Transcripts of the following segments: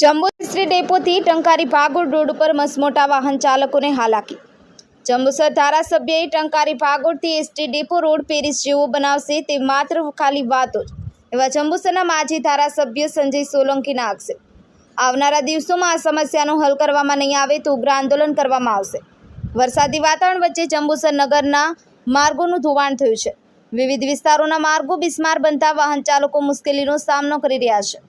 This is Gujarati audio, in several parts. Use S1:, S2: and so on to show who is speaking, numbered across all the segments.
S1: જમ્બુ શ્રી ડેપોથી ટંકારી ભાગોળ રોડ ઉપર મસમોટા વાહન ચાલકોને હાલાકી. જંબુસર ધારાસભ્યએ ટંકારી ભાગોળથી એસટી ડેપો રોડ પેરિસ જેવો બનાવશે તે માત્ર ખાલી વાતો જ. એવા જંબુસરના માજી ધારાસભ્ય સંજય સોલંકીના આક્ષેપ. આવનારા દિવસોમાં આ સમસ્યાનો હલ કરવામાં નહીં આવે તો ઉગ્ર આંદોલન કરવામાં આવશે. વરસાદી વાતાવરણ વચ્ચે જંબુસર નગરના માર્ગોનું ધોવાણ થયું છે. વિવિધ વિસ્તારોના માર્ગો બિસ્માર બનતા વાહન ચાલકો મુશ્કેલીનો સામનો કરી રહ્યા છે.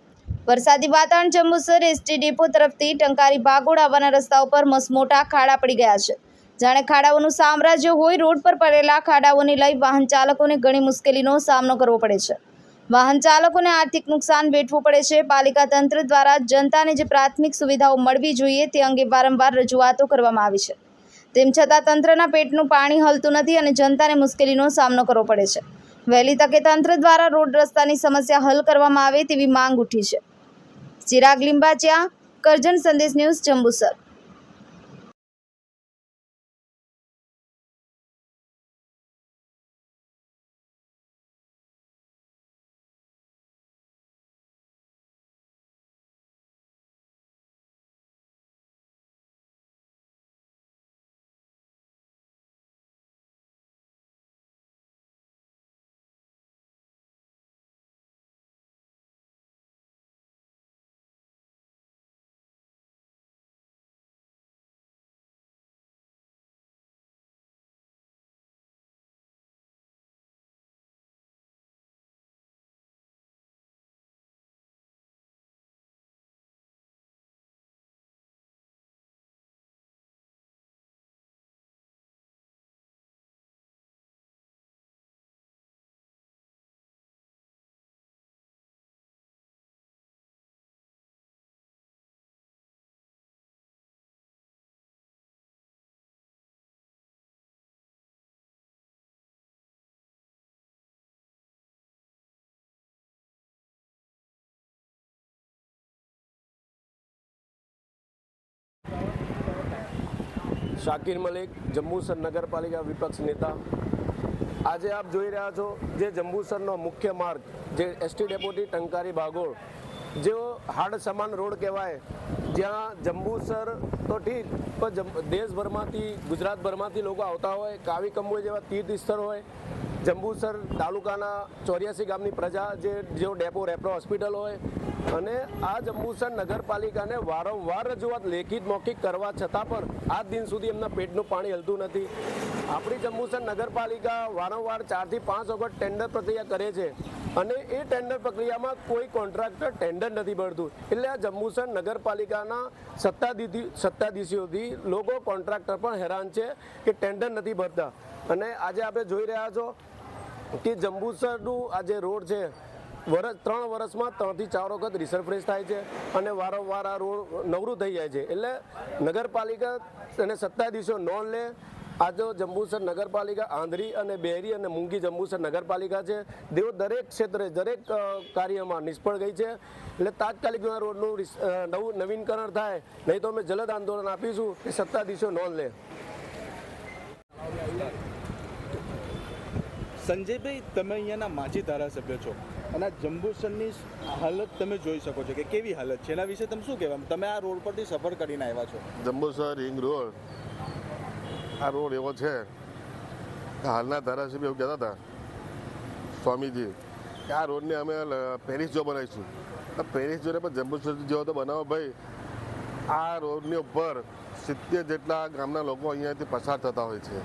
S1: વરસાદી વાતાવરણ જંબુસર એસટી ડેપો તરફથી ટંકારી ભાગોળ આવવાના રસ્તા ઉપર મસમોટા ખાડા પડી ગયા છે. જાણે ખાડાઓનું સામ્રાજ્ય હોય, રોડ પર પડેલા ખાડાઓને લઈ વાહન ચાલકોને ઘણી મુશ્કેલીનો સામનો કરવો પડે છે. વાહન ચાલકોને આર્થિક નુકસાન વેઠવું પડે છે. પાલિકા તંત્ર દ્વારા જનતાને જે પ્રાથમિક સુવિધાઓ મળવી જોઈએ તે અંગે વારંવાર રજૂઆતો કરવામાં આવી છે. તેમ છતાં તંત્રના પેટનું પાણી હલતું નથી અને જનતાને મુશ્કેલીનો સામનો કરવો પડે છે. વહેલી તકે તંત્ર દ્વારા રોડ રસ્તાની સમસ્યા હલ કરવામાં આવે તેવી માંગ ઉઠી છે. ચિરાગ લિંબાચિયા કરજણ સંદેશ ન્યૂઝ જંબુસર
S2: શાકિર મલિક, જંબુસર નગરપાલિકા વિપક્ષ નેતા. આજે આપ જોઈ રહ્યા છો જે જંબુસરનો મુખ્ય માર્ગ, જે એસટી ડેપોથી ટંકારી ભાગોળ, જેઓ હાડ સમાન રોડ કહેવાય, જ્યાં જંબુસર તો ઠીક, પણ દેશભરમાંથી, ગુજરાતભરમાંથી લોકો આવતા હોય, કાવી કંબોઈ જેવા તીર્થ સ્થળ હોય. જંબુસર તાલુકાના ચોર્યાસી ગામની પ્રજા જે, જેઓ ડેપો, રેપ્રો હોસ્પિટલ હોય અને આ જંબુસર નગરપાલિકાને વારંવાર રજૂઆત લેખિત મૌખિક કરવા છતાં પણ આજ દિન સુધી એમના પેટનું પાણી હલતું નથી. આપણી જંબુસર નગરપાલિકા વારંવાર ચારથી પાંચ વખત ટેન્ડર પ્રક્રિયા કરે છે અને એ ટેન્ડર પ્રક્રિયામાં કોઈ કોન્ટ્રાક્ટર ટેન્ડર નથી ભરતું. એટલે આ જંબુસર નગરપાલિકાના સત્તાધીશી સત્તાધીશીઓથી લોકો કોન્ટ્રાક્ટર પણ હેરાન છે કે ટેન્ડર નથી ભરતા. અને આજે આપણે જોઈ રહ્યા છો કે જંબુસરનું આ જે રોડ છે વર્ષ ત્રણ વર્ષમાં ત્રણથી ચાર વખત રિસરફ્રેશ થાય છે અને વારંવાર આ રોડ નવરું થઈ જાય છે. એટલે નગરપાલિકા અને સત્તાધીશો નોંધ લે. આજે જંબુસર નગરપાલિકા આંધ્રી અને બેરી અને મૂંગી જંબુસર નગરપાલિકા છે, તેઓ દરેક ક્ષેત્રે દરેક કાર્યમાં નિષ્ફળ ગઈ છે. એટલે તાત્કાલિક રોડનું નવું નવીનકરણ થાય, નહીં તો અમે જલદ આંદોલન આપીશું. કે સત્તાધીશો નોંધ લે.
S3: સંજયભાઈ, તમે અહીંયાના માજી ધારાસભ્ય છો અને આ જંબુસરની હાલત તમે જોઈ શકો છો કે કેવી હાલત છે. એના વિશે તમે શું કહેવા તમે આ રોડ પરથી સફર કરીને આવ્યા છો.
S4: Jambusar ring road. આ રોડ એવો છે હાલના ધારાસભ્ય એવું કહેતા હતા સ્વામીજી કે આ રોડને અમે પેરિસ જો બનાવીશું. પેરિસ જોડે પણ જંબુસર જેવો તો બનાવો ભાઈ. આ રોડની ઉપર સિત્તેર જેટલા ગામના લોકો અહીંયાથી પસાર થતા હોય છે.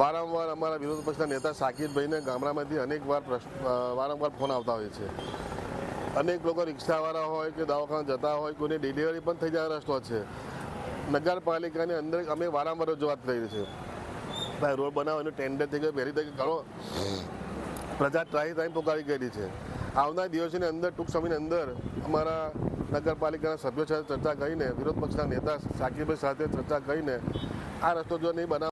S4: વારંવાર અમારા વિરોધ પક્ષના નેતા સાકિરભાઈને ગામડામાંથી અનેક વાર વારંવાર ફોન આવતા હોય છે. અનેક લોકો રિક્ષાવાળા હોય કે દવાખાના જતા હોય, કોઈને ડિલિવરી પણ થઈ જાય રસ્તો છે. નગરપાલિકાની અંદર અમે વારંવાર રજૂઆત કરી છે. ભાઈ, રોડ બનાવવાનું ટેન્ડર થઈ ગયું પહેરી તરીકે કરો પ્રજા ટ્રાય ટાઈમ પોકારી ગયેલી છે. આવનાર દિવસોની અંદર, ટૂંક સમયની અંદર અમારા નગરપાલિકાના સભ્યો સાથે ચર્ચા કરીને, વિરોધ પક્ષના નેતા સાકીરભાઈ સાથે ચર્ચા કરીને આ રસ્તો જો નહીં બનાવ